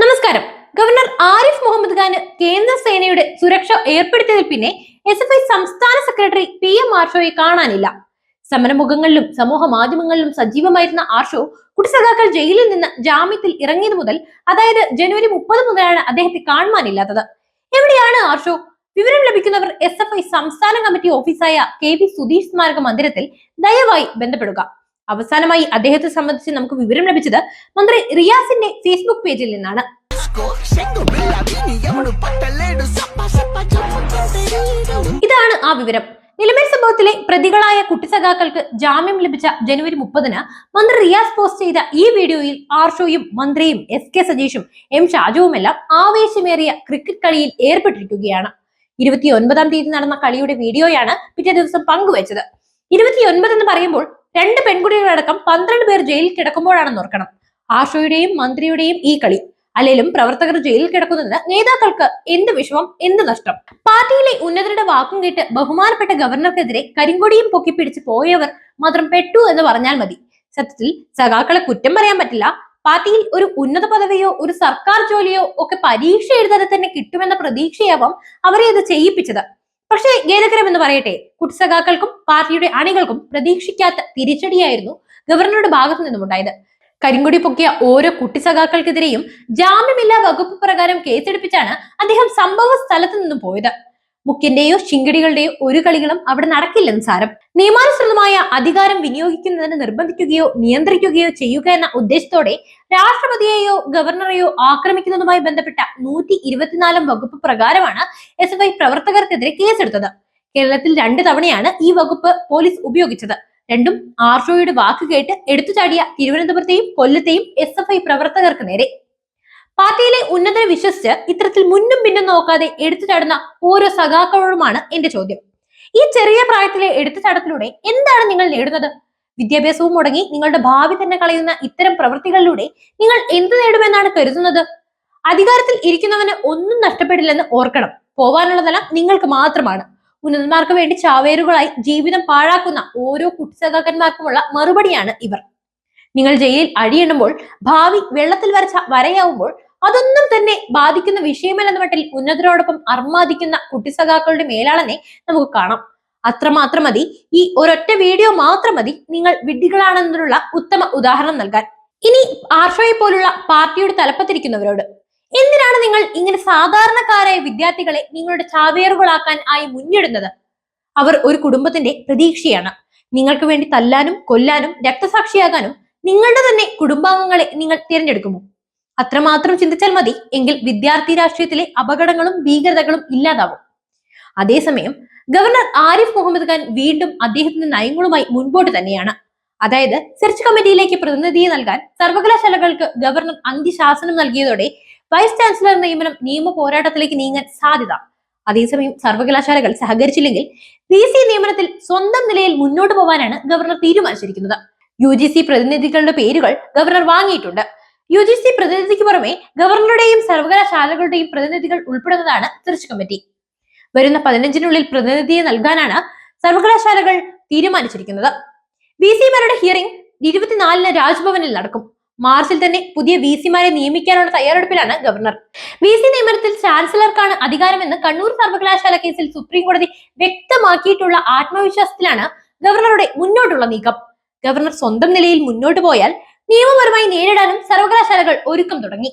നമസ്കാരം. ഗവർണർ ആരിഫ് മുഹമ്മദ് ഖാന് കേന്ദ്ര സേനയുടെ സുരക്ഷ ഏർപ്പെടുത്തിയതിൽ പിന്നെ എസ് എഫ് ഐ സംസ്ഥാന സെക്രട്ടറി പി എം ആർഷോയെ കാണാനില്ല. സമരമുഖങ്ങളിലും സമൂഹ മാധ്യമങ്ങളിലും സജീവമായിരുന്ന ആർഷോ കുട്ടിസഖാക്കൾ ജയിലിൽ നിന്ന് ജാമ്യത്തിൽ ഇറങ്ങിയത് മുതൽ അതായത് ജനുവരി മുപ്പത് മുതലാണ് അദ്ദേഹത്തെ കാണുവാനില്ലാത്തത്. എവിടെയാണ് ആർഷോ? വിവരം ലഭിക്കുന്നവർ എസ് എഫ് ഐ സംസ്ഥാന കമ്മിറ്റി ഓഫീസായ കെ വി സുധീഷ് സ്മാരക മന്ദിരത്തിൽ ദയവായി ബന്ധപ്പെടുക. അവസാനമായി അദ്ദേഹത്തെ സംബന്ധിച്ച് നമുക്ക് വിവരം ലഭിച്ചത് മന്ത്രി റിയാസിന്റെ ഫേസ്ബുക്ക് പേജിൽ നിന്നാണ്. ഇതാണ് ആ വിവരം. നിലമേൽ സംഭവത്തിലെ പ്രതികളായ കുട്ടിസഖാക്കൾക്ക് ജാമ്യം ലഭിച്ച ജനുവരി മുപ്പതിന് മന്ത്രി റിയാസ് പോസ്റ്റ് ചെയ്ത ഈ വീഡിയോയിൽ ആർഷോയും മന്ത്രിയും എസ് കെ സജീഷും എം ഷാജുവുമെല്ലാം ആവേശമേറിയ ക്രിക്കറ്റ് കളിയിൽ ഏർപ്പെട്ടിരിക്കുകയാണ്. ഇരുപത്തി ഒൻപതാം തീയതി നടന്ന കളിയുടെ വീഡിയോയാണ് പിറ്റേ ദിവസം പങ്കുവച്ചത്. ഇരുപത്തിയൊൻപത് എന്ന് പറയുമ്പോൾ രണ്ട് പെൺകുട്ടികളടക്കം പന്ത്രണ്ട് പേർ ജയിലിൽ കിടക്കുമ്പോഴാണെന്ന് ഓർക്കണം. ആഷോയുടെയും മന്ത്രിയുടെയും ഈ കളി. അല്ലെങ്കിലും പ്രവർത്തകർ ജയിലിൽ കിടക്കുന്നത് നേതാക്കൾക്ക് എന്ത് വിഷമം എന്ത് നഷ്ടം? പാർട്ടിയിലെ ഉന്നതരുടെ വാക്കും കേട്ട് ബഹുമാനപ്പെട്ട ഗവർണർക്കെതിരെ കരിങ്കൊടിയും പൊക്കിപ്പിടിച്ച് പോയവർ മാത്രം പെട്ടു എന്ന് പറഞ്ഞാൽ മതി. സത്യത്തിൽ സഖാക്കളെ കുറ്റം പറയാൻ പറ്റില്ല. പാർട്ടിയിൽ ഒരു ഉന്നത പദവിയോ ഒരു സർക്കാർ ജോലിയോ ഒക്കെ പരീക്ഷ എഴുതാതെ തന്നെ കിട്ടുമെന്ന പ്രതീക്ഷയാവാം അവരെ അത് ചെയ്യിപ്പിച്ചത്. പക്ഷേ ഖേദകരം എന്ന് പറയട്ടെ കുട്സഖാക്കൾക്കും പാർട്ടിയുടെ അണികൾക്കും പ്രതീക്ഷിക്കാത്ത തിരിച്ചടിയായിരുന്നു ഗവർണറുടെ ഭാഗത്തു നിന്നുമുണ്ടായത് കരിങ്കൊടി പൊക്കിയ ഓരോ കുട്ടിസഖാക്കൾക്കെതിരെയും ജാമ്യമില്ലാ വകുപ്പ് പ്രകാരം കേസെടുപ്പിച്ചാണ് അദ്ദേഹം സംഭവ സ്ഥലത്ത് നിന്നും പോയത്. മുഖ്യന്റെയോ ശിങ്കിടികളുടെയോ ഒരു കളികളും അവിടെ നടക്കില്ലെന്ന് സാരം. നിയമാനുസൃതമായ അധികാരം വിനിയോഗിക്കുന്നതിന് നിർബന്ധിക്കുകയോ നിയന്ത്രിക്കുകയോ ചെയ്യുക എന്ന ഉദ്ദേശത്തോടെ രാഷ്ട്രപതിയെയോ ഗവർണറെയോ ആക്രമിക്കുന്നതുമായി ബന്ധപ്പെട്ട നൂറ്റി ഇരുപത്തിനാലാം വകുപ്പ് പ്രകാരമാണ് എസ് എഫ് ഐ പ്രവർത്തകർക്കെതിരെ കേസെടുത്തത്. കേരളത്തിൽ രണ്ട് തവണയാണ് ഈ വകുപ്പ് പോലീസ് ഉപയോഗിച്ചത്. രണ്ടും ആർഷോയുടെ വാക്ക് കേട്ട് എടുത്തുചാടിയ തിരുവനന്തപുരത്തെയും കൊല്ലത്തെയും എസ് എഫ് ഐ പ്രവർത്തകർക്ക് നേരെ. പാർട്ടിയിലെ ഉന്നതരെ വിശ്വസിച്ച് ഇത്തരത്തിൽ മുന്നും പിന്നും നോക്കാതെ എടുത്തു ചാടുന്ന ഓരോ സഖാക്കളോടുമാണ് എന്റെ ചോദ്യം. ഈ ചെറിയ പ്രായത്തിലെ എടുത്തു ചാടത്തിലൂടെ എന്താണ് നിങ്ങൾ നേടുന്നത്? വിദ്യാഭ്യാസവും മുടങ്ങി നിങ്ങളുടെ ഭാവി തന്നെ കളയുന്ന ഇത്തരം പ്രവൃത്തികളിലൂടെ നിങ്ങൾ എന്ത് നേടുമെന്നാണ് കരുതുന്നത്? അധികാരത്തിൽ ഇരിക്കുന്നവന് ഒന്നും നഷ്ടപ്പെടില്ലെന്ന് ഓർക്കണം. പോവാനുള്ളതെല്ലാം നിങ്ങൾക്ക് മാത്രമാണ്. ഉന്നതന്മാർക്ക് വേണ്ടി ചാവേരുകളായി ജീവിതം പാഴാക്കുന്ന ഓരോ കുട്ടിസഖാക്കന്മാർക്കുമുള്ള മറുപടിയാണ് ഇവർ. നിങ്ങൾ ജയിലിൽ അടിയെണ്ണുമ്പോൾ ഭാവി വെള്ളത്തിൽ വരച്ച വരയാവുമ്പോൾ അതൊന്നും തന്നെ ബാധിക്കുന്ന വിഷയമല്ലെന്ന മട്ടിൽ ഉന്നതരോടൊപ്പം അർമാദിക്കുന്ന കുട്ടിസഖാക്കളുടെ മേലാളനെ നമുക്ക് കാണാം. അത്രമാത്രം മതി. ഈ ഒരൊറ്റ വീഡിയോ മാത്രം മതി നിങ്ങൾ വിഡ്ഢികളാണെന്നുള്ള ഉത്തമ ഉദാഹരണം നൽകാൻ. ഇനി ആർഷോയെ പോലുള്ള പാർട്ടിയുടെ തലപ്പത്തിരിക്കുന്നവരോട് എന്തിനാണ് നിങ്ങൾ ഇങ്ങനെ സാധാരണക്കാരായ വിദ്യാർത്ഥികളെ നിങ്ങളുടെ ചാവേറുകളാക്കാൻ ആയി മുന്നിടുന്നത്? അവർ ഒരു കുടുംബത്തിന്റെ പ്രതീക്ഷയാണ്. നിങ്ങൾക്ക് വേണ്ടി തല്ലാനും കൊല്ലാനും രക്തസാക്ഷിയാകാനും നിങ്ങളുടെ തന്നെ കുടുംബാംഗങ്ങളെ നിങ്ങൾ തിരഞ്ഞെടുക്കുമോ? അത്രമാത്രം ചിന്തിച്ചാൽ മതി എങ്കിൽ വിദ്യാർത്ഥി രാഷ്ട്രീയത്തിലെ അപകടങ്ങളും ഭീകരതകളും ഇല്ലാതാവും. അതേസമയം ഗവർണർ ആരിഫ് മുഹമ്മദ് ഖാൻ വീണ്ടും അദ്ദേഹത്തിന്റെ നയങ്ങളുമായി മുൻപോട്ട് തന്നെയാണ്. അതായത് സെർച്ച് കമ്മിറ്റിയിലേക്ക് പ്രതിനിധിയെ നൽകാൻ സർവകലാശാലകൾക്ക് ഗവർണർ അന്ത്യശാസനം നൽകിയതോടെ വൈസ് ചാൻസലർ നിയമനം നിയമ പോരാട്ടത്തിലേക്ക് നീങ്ങാൻ സാധ്യത. അതേസമയം സർവകലാശാലകൾ സഹകരിച്ചില്ലെങ്കിൽ പി സി നിയമനത്തിൽ സ്വന്തം നിലയിൽ മുന്നോട്ട് പോകാനാണ് ഗവർണർ തീരുമാനിച്ചിരിക്കുന്നത്. യു ജി സി പ്രതിനിധികളുടെ പേരുകൾ ഗവർണർ വാങ്ങിയിട്ടുണ്ട്. യു ജി സി പ്രതിനിധിക്ക് പുറമെ ഗവർണറുടെയും സർവകലാശാലകളുടെയും പ്രതിനിധികൾ ഉൾപ്പെടുന്നതാണ് സെർച്ച് കമ്മിറ്റി. വരുന്ന പതിനഞ്ചിനുള്ളിൽ പ്രതിനിധിയെ നൽകാനാണ് സർവകലാശാലകൾ തീരുമാനിച്ചിരിക്കുന്നത്. വി സിമാരുടെ ഹിയറിംഗ് ഇരുപത്തിനാലിന് രാജ്ഭവനിൽ നടക്കും. മാർച്ചിൽ തന്നെ പുതിയ വി സിമാരെ നിയമിക്കാനുള്ള തയ്യാറെടുപ്പിലാണ് ഗവർണർ. വി സി നിയമനത്തിൽ ചാൻസലർക്കാണ് അധികാരമെന്ന് കണ്ണൂർ സർവകലാശാല കേസിൽ സുപ്രീം കോടതി വ്യക്തമാക്കിയിട്ടുള്ള ആത്മവിശ്വാസത്തിലാണ് ഗവർണറുടെ മുന്നോട്ടുള്ള നീക്കം. ഗവർണർ സ്വന്തം നിലയിൽ മുന്നോട്ട് പോയാൽ നിയമപരമായി നേരിടാനും സർവകലാശാലകൾ ഒരുക്കം തുടങ്ങി.